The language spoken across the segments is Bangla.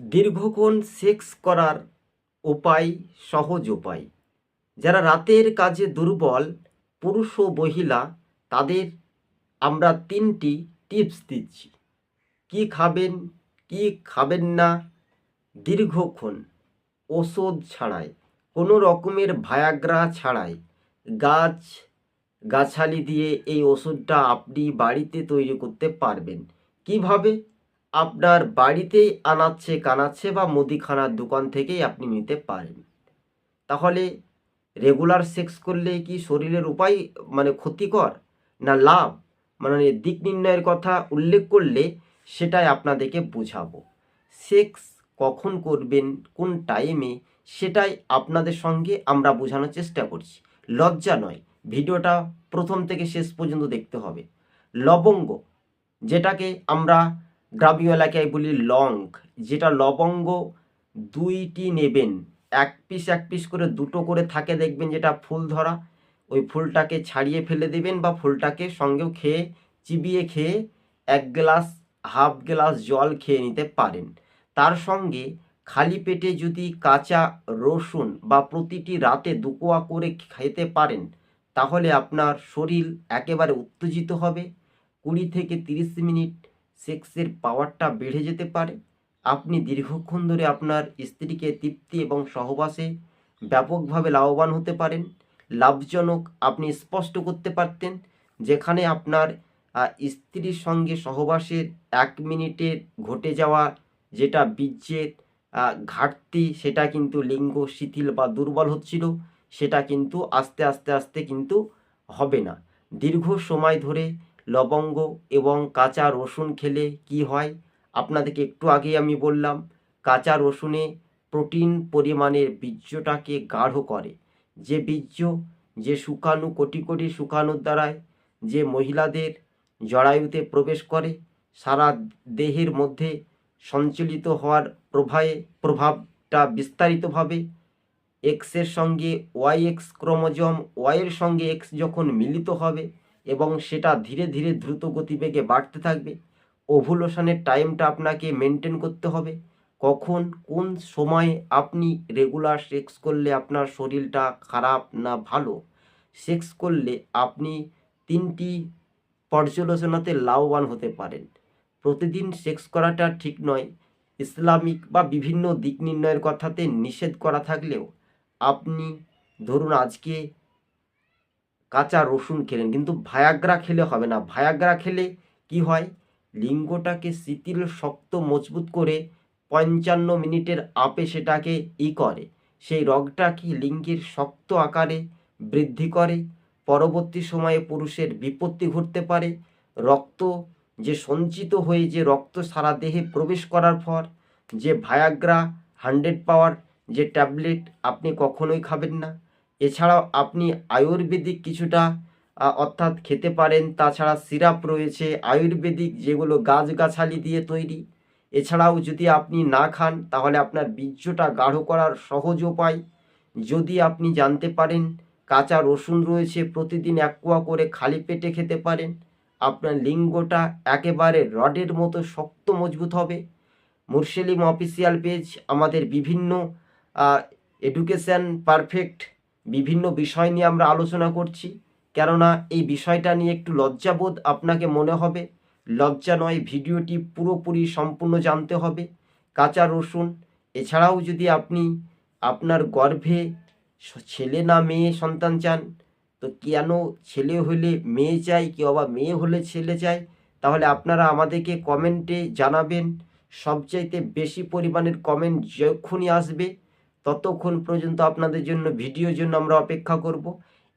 দীর্ঘক্ষণ সেক্স করার উপায়, সহজ উপায়। যারা রাতের কাজে দুর্বল, পুরুষ ও মহিলা, তাদের আমরা তিনটি টিপস দিচ্ছি। কি খাবেন কি খাবেন না, দীর্ঘক্ষণ। ওষুধ ছাড়াই। কোনো রকমের ভায়াগ্রা ছাড়াই। গাছ, গাছালি দিয়ে এই ওষুধটা আপনি বাড়িতে তৈরি করতে পারবেন। কীভাবে? আপনার বাড়িতেই আনাচ্ছে, কানাচ্ছে বা মুদিখানার দোকান থেকেই আপনি নিতে পারেন। তাহলে রেগুলার সেক্স করলে কি শরীরের উপায় মানে ক্ষতিকর না লাভ? মানে দিক নির্ণয়ের কথা উল্লেখ করলে সেটাই আপনাদেরকে বোঝাবো। সেক্স কখন করবেন, কোন টাইমে সেটাই আপনাদের সঙ্গে আমরা বোঝানোর চেষ্টা করছি। লজ্জা নয়, ভিডিওটা প্রথম থেকে শেষ পর্যন্ত দেখতে হবে। লবঙ্গ, যেটাকে আমরা গ্রামীয় এলাকায় বলি লং, যেটা লবঙ্গ দুইটি নেবেন। এক পিস এক পিস করে দুটো করে থাকে, দেখবেন যেটা ফুল ধরা। ওই ফুলটাকে ছাড়িয়ে ফেলে দেবেন বা ফুলটাকে সঙ্গেও খেয়ে, চিবিয়ে খেয়ে এক গ্লাস, হাফ গ্লাস জল খেয়ে নিতে পারেন। তার সঙ্গে খালি পেটে যদি কাঁচা রসুন বা প্রতিটি রাতে দুকোয়া করে খেতে পারেন, তাহলে আপনার শরীর একেবারে উত্তেজিত হবে। কুড়ি থেকে তিরিশ মিনিট সেক্সের পাওয়ারটা বেড়ে যেতে পারে। আপনি দীর্ঘক্ষণ ধরে আপনার স্ত্রীকে তৃপ্তি এবং সহবাসে ব্যাপকভাবে লাভবান হতে পারেন। লাভজনক আপনি স্পষ্ট করতে পারতেন, যেখানে আপনার স্ত্রীর সঙ্গে সহবাসের এক মিনিটে ঘটে যাওয়া যেটা বীর্যের ঘাটতি, সেটা কিন্তু লিঙ্গ শিথিল বা দুর্বল হচ্ছিল, সেটা কিন্তু আস্তে আস্তে আস্তে কিন্তু হবে না। দীর্ঘ সময় ধরে লবঙ্গ এবং কাঁচা রসুন খেলে কি হয়? আপনাদেরকে একটু আগেই আমি বললাম, কাঁচা রসুনে প্রোটিন পরিমাণের বীর্যটাকে গাঢ় করে। যে বীর্য যে শুকাণু কোটি কোটি শুকাণুর দ্বারায় যে মহিলাদের জরায়ুতে প্রবেশ করে, সারা দেহের মধ্যে সঞ্চালিত হওয়ার প্রভাবে প্রভাবটা বিস্তারিতভাবে এক্সের সঙ্গে ওয়াই এক্স ক্রোমোজোম ওয়াইয়ের সঙ্গে এক্স যখন মিলিত হবে এবং সেটা ধীরে ধীরে দ্রুত গতিবেগে বাড়তে থাকবে। ওভুলেশনের টাইমটা আপনাকে মেনটেন করতে হবে। কখন, কোন সময়ে আপনি রেগুলার সেক্স করলে আপনার শরীরটা খারাপ না ভালো সেক্স করলে আপনি তিনটি পর্যালোচনাতে লাভবান হতে পারেন। প্রতিদিন সেক্স করাটা ঠিক নয়। ইসলামিক বা বিভিন্ন দিক নির্ণয়ের কথাতে নিষেধ করা থাকলেও আপনি ধরুন আজকে কাঁচা রসুন খেলেন, কিন্তু ভায়াগ্রা খেলে হবে না। ভায়াগ্রা খেলে কি হয়? লিঙ্গটাকে শিথিল, শক্ত, মজবুত করে পঞ্চান্ন মিনিটের আপে সেটাকে ই করে। সেই রগটাকে লিঙ্গের শক্ত আকারে বৃদ্ধি করে? পরবর্তী সময়ে পুরুষের বিপত্তি ঘটতে পারে। রক্ত, যে সঞ্চিত হয়ে যে রক্ত সারা দেহে প্রবেশ করার পর, যে ভায়াগ্রা হান্ড্রেড পাওয়ার, যে ট্যাবলেট আপনি কখনোই খাবেন না। এছাড়াও আপনি আয়ুর্বেদিক কিছুটা অর্থাৎ খেতে পারেন, তাছাড়া সিরাপ রয়েছে, আয়ুর্বেদিক যেগুলো গাছগাছালি দিয়ে তৈরি। এছাড়াও যদি আপনি না খান, তাহলে আপনার বীর্যটা গাঢ় করার সহজ উপায়। যদি আপনি জানতে পারেন, কাঁচা রসুন রয়েছে, প্রতিদিন এক কোয়া করে খালি পেটে খেতে পারেন, আপনার লিঙ্গটা একেবারে রডের মতো শক্ত মজবুত হবে। মুরসেলিম অফিসিয়াল পেজ, আমাদের বিভিন্ন এডুকেশান পারফেক্ট বিভিন্ন বিষয় নিয়ে আমরা আলোচনা করছি। কেননা এই বিষয়টা নিয়ে একটু লজ্জাবোধ আপনাকে মনে হবে। লজ্জা নয়, ভিডিওটি পুরোপুরি সম্পূর্ণ জানতে হবে। কাঁচা রসুন, এছাড়াও যদি আপনি আপনার গর্ভে ছেলে না মেয়ে সন্তান চান, তো কেন ছেলে হলে মেয়ে চাই কেউ আবার মেয়ে হলে ছেলে চাই? তাহলে আপনারা আমাদেরকে কমেন্টে জানাবেন। সবচাইতে বেশি পরিমাণের কমেন্ট যখনই আসবে ততক্ষণ পর্যন্ত আপনাদের জন্য, ভিডিওর জন্য আমরা অপেক্ষা করব।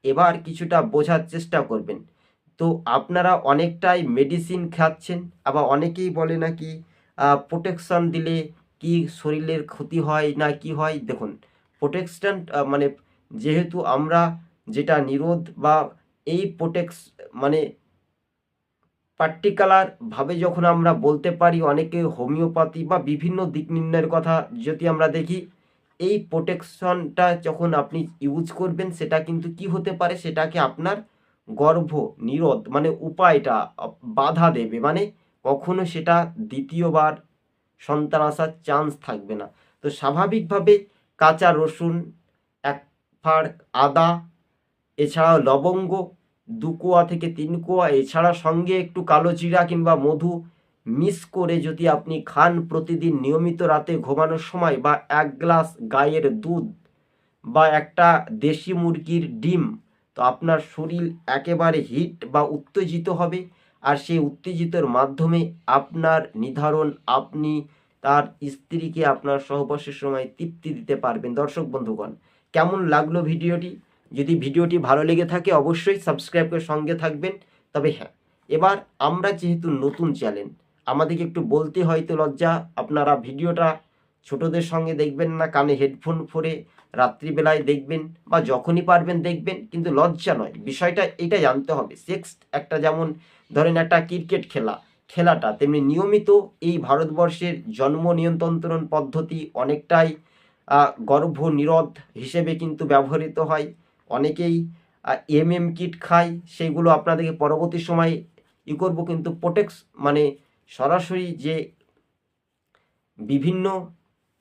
এবার কিছুটা বোঝার চেষ্টা করবেন। তো আপনারা অনেকটাই মেডিসিন খাচ্ছেন, আবার অনেকেই বলে নাকি প্রোটেকশন দিলে কি শরীরের ক্ষতি হয় না কি হয়? দেখুন প্রোটেকশন মানে যেহেতু আমরা যেটা নিরোধ বা এই প্রোটেক্স মানে পার্টিকুলার ভাবে যখন আমরা বলতে পারি, অনেকে হোমিওপ্যাথি বা বিভিন্ন দিক নির্ণয়ের কথা যদি আমরা দেখি এই প্রোটেকশনটা যখন আপনি ইউজ করবেন, সেটা কিন্তু কি হতে পারে? সেটাকে আপনার গর্ভ, নিরোধ মানে উপায়টা বাধা দেবে। মানে কখনো সেটা দ্বিতীয়বার সন্তান আসার চান্স থাকবে না। তো স্বাভাবিকভাবে কাঁচা রসুন, এক ফাড় আদা, এছাড়াও লবঙ্গ, দু কোয়া থেকে তিন কোয়া, এছাড়া সঙ্গে একটু কালো জিরা কিংবা মধু মিক্স করে যদি আপনি খান প্রতিদিন নিয়মিত রাতে ঘুমানোর সময় বা এক গ্লাস গায়ের দুধ বা একটা দেশি মুরগির ডিম, তো আপনার শরীর একেবারে হিট বা উত্তেজিত হবে। আর সেই উত্তেজিতর মাধ্যমে আপনার নির্ধারণ আপনি তার স্ত্রীকে আপনার সহবাসের সময় তৃপ্তি দিতে পারবেন। দর্শক বন্ধুগণ, কেমন লাগল ভিডিওটি? যদি ভিডিওটি ভালো লেগে থাকে অবশ্যই সাবস্ক্রাইব করে সঙ্গে থাকবেন। তবে হ্যাঁ এবার আমরা যেহেতু নতুন চ্যানেল আমাদেরকে একটু বলতে হয়তো লজ্জা। আপনারা ভিডিওটা ছোটদের সঙ্গে দেখবেন না, কানে হেডফোন পরে রাত্রিবেলায় দেখবেন বা যখনই পারবেন দেখবেন, কিন্তু লজ্জা নয়। বিষয়টা এটা জানতে হবে। সেক্স একটা যেমন ধরেন একটা ক্রিকেট খেলা, খেলাটা তেমনি নিয়মিত এই ভারতবর্ষের জন্ম নিয়ন্ত্রণ পদ্ধতি অনেকটাই গর্ভ নিরোধ হিসেবে কিন্তু ব্যবহৃত হয়। অনেকেই এম এম কিট খায় সেইগুলো আপনাদেরকে পরবর্তী সময় ই করব, কিন্তু প্রোটেক্স মানে সরাসরি যে বিভিন্ন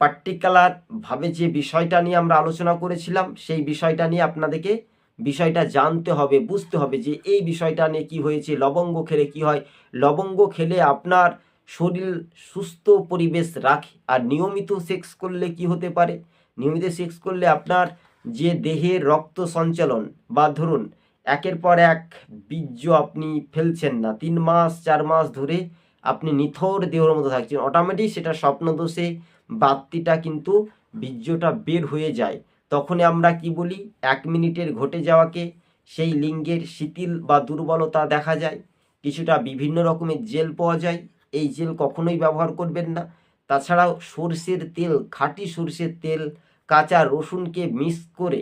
পার্টিকুলার ভাবে যে বিষয়টা নিয়ে আমরা আলোচনা করেছিলাম, সেই বিষয়টা নিয়ে আপনাদেরকে বিষয়টা জানতে হবে, বুঝতে হবে যে এই বিষয়টা নিয়ে কি হয়েছে, লবঙ্গ খেলে কি হয়। লবঙ্গ খেলে আপনার শরীর সুস্থ পরিবেশ রাখে আর নিয়মিত সেক্স করলে কি হতে পারে? নিয়মিত সেক্স করলে আপনার যে দেহের রক্ত সঞ্চালন বা ধরুন একের পর এক বীর্য আপনি ফেলছেন না, তিন মাস, চার মাস ধরে আপনি নিথর দেহর মতো থাকছেন অটোমেটিক সেটা স্বপ্নদোষে বাত্তিটা কিন্তু বীর্যটা বের হয়ে যায়। তখনই আমরা কি বলি? এক মিনিটের ঘটে যাওয়াকে সেই লিঙ্গের শিথিল বা দুর্বলতা দেখা যায়। কিছুটা বিভিন্ন রকমের জেল পাওয়া যায়। এই জেল কখনোই ব্যবহার করবেন না। তাছাড়াও সর্ষের তেল, খাঁটি সর্ষের তেল, কাঁচা রসুনকে মিক্স করে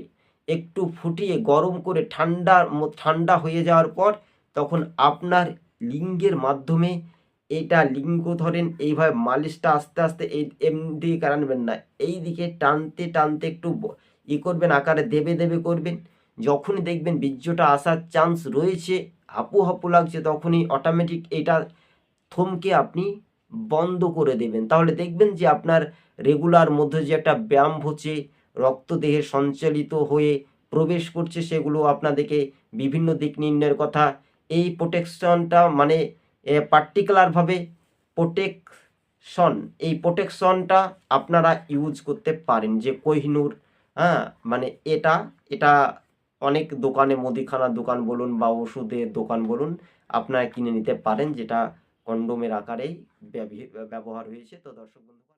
একটু ফুটিয়ে গরম করে ঠান্ডা ঠান্ডা হয়ে যাওয়ার পর তখন আপনার লিঙ্গের মাধ্যমে এটা লিঙ্গ ধরেন, এইভাবে মালিশটা আস্তে আস্তে এই এমদিকে আনবেন না। এই দিকে টানতে টানতে একটু ই করবেন, আকারে দেবে দেবে করবেন। যখনই দেখবেন বীর্যটা আসার চান্স রয়েছে, হাপু হাপু লাগছে, তখনই অটোমেটিক এটা থমকে আপনি বন্ধ করে দেবেন। তাহলে দেখবেন যে আপনার রেগুলার মধ্যে যে একটা ব্যায়াম হচ্ছে রক্ত দেহে সঞ্চালিত হয়ে প্রবেশ করছে, সেগুলো আপনাদেরকে বিভিন্ন দিক নির্ণয়ের কথা। এই প্রোটেকশনটা মানে পার্টিকুলারভাবে প্রোটেকশন এই প্রোটেকশনটা আপনারা ইউজ করতে পারেন, যে কোহিনুর হ্যাঁ মানে এটা এটা অনেক দোকানে মুদিখানার দোকান বলুন বা ওষুধের দোকান বলুন, আপনারা কিনে নিতে পারেন, যেটা কন্ডোমের আকারেই ব্যবহার হয়েছে। তো দর্শক বন্ধু